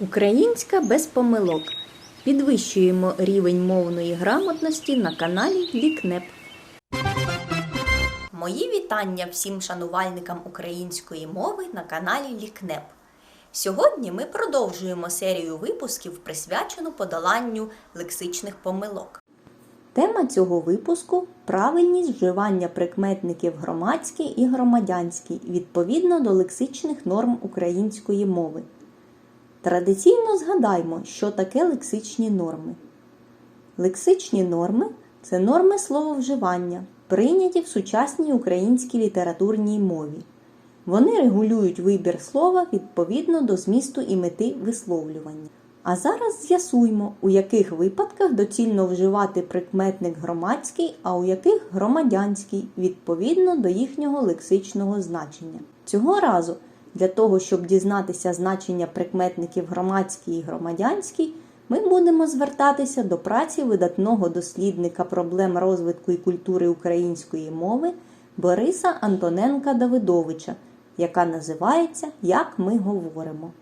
Українська без помилок. Підвищуємо рівень мовної грамотності на каналі Лікнеп. Мої вітання всім шанувальникам української мови на каналі Лікнеп. Сьогодні ми продовжуємо серію випусків, присвячену подоланню лексичних помилок. Тема цього випуску правильність вживання прикметників громадський і громадянський відповідно до лексичних норм української мови. Традиційно згадаймо, що таке лексичні норми. Лексичні норми це норми слововживання, прийняті в сучасній українській літературній мові. Вони регулюють вибір слова відповідно до змісту і мети висловлювання. А зараз з'ясуймо, у яких випадках доцільно вживати прикметник громадський, а у яких громадянський відповідно до їхнього лексичного значення. Цього разу для того, щоб дізнатися значення прикметників громадський і громадянський, ми будемо звертатися до праці видатного дослідника проблем розвитку і культури української мови Бориса Антоненка Давидовича, яка називається Як ми говоримо.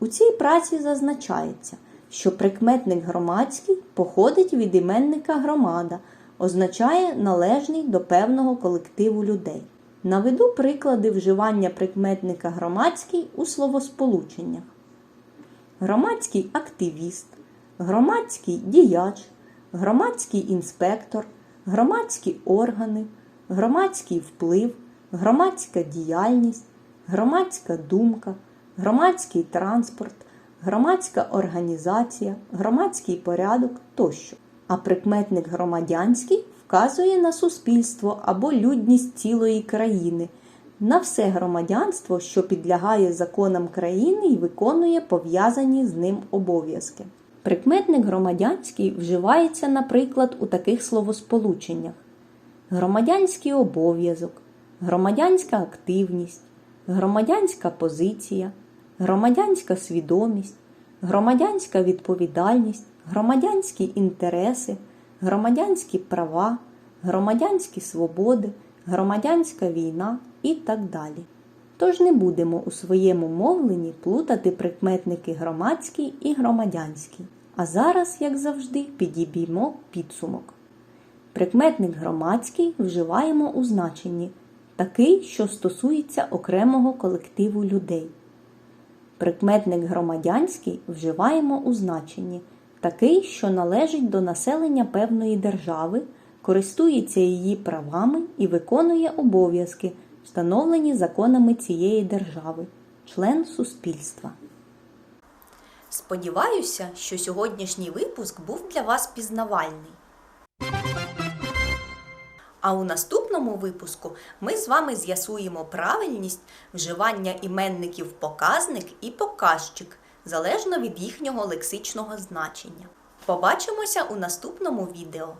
У цій праці зазначається, що прикметник громадський походить від іменника громада, означає належний до певного колективу людей. Наведу приклади вживання прикметника громадський у словосполученнях. Громадський активіст, громадський діяч, громадський інспектор, громадські органи, громадський вплив, громадська діяльність, громадська думка, громадський транспорт, громадська організація, громадський порядок тощо. А прикметник громадянський вказує на суспільство або людність цілої країни, на все громадянство, що підлягає законам країни і виконує пов'язані з ним обов'язки. Прикметник громадянський вживається, наприклад, у таких словосполученнях: громадянський обов'язок, громадянська активність, громадянська позиція, громадянська свідомість, громадянська відповідальність, громадянські інтереси, громадянські права, громадянські свободи, громадянська війна і так далі. Тож не будемо у своєму мовленні плутати прикметники громадський і громадянський. А зараз, як завжди, підіб'ємо підсумок. Прикметник громадський вживаємо у значенні такий, що стосується окремого колективу людей. Прикметник громадянський вживаємо у значенні такий, що належить до населення певної держави, користується її правами і виконує обов'язки, встановлені законами цієї держави, член суспільства. Сподіваюся, що сьогоднішній випуск був для вас пізнавальний. А у наступному випуску ми з вами з'ясуємо правильність вживання іменників показник і показчик залежно від їхнього лексичного значення. Побачимося у наступному відео.